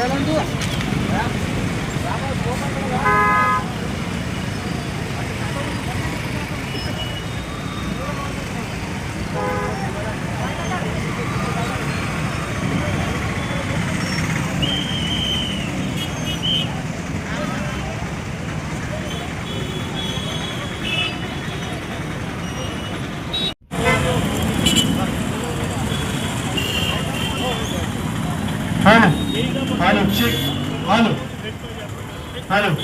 కట్టెలుండు Huh? Hello check hello. Hello.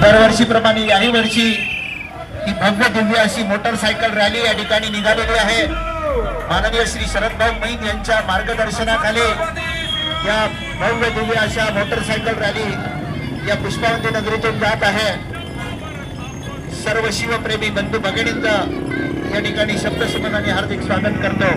दरवर्षीप्रमाणे याही वर्षी ही भव्य दिव्य अशी मोटरसायकल रॅली या ठिकाणी निघालेली आहे. माननीय श्री शरदभाऊ मैन यांच्या मार्गदर्शनाखाली या भव्य दिव्य अशा मोटरसायकल रॅली या पुष्पावंती नगरीतून जात आहे. सर्व शिवप्रेमी बंधू भगिनींचं या ठिकाणी शब्दसुमनाने हार्दिक स्वागत करतो.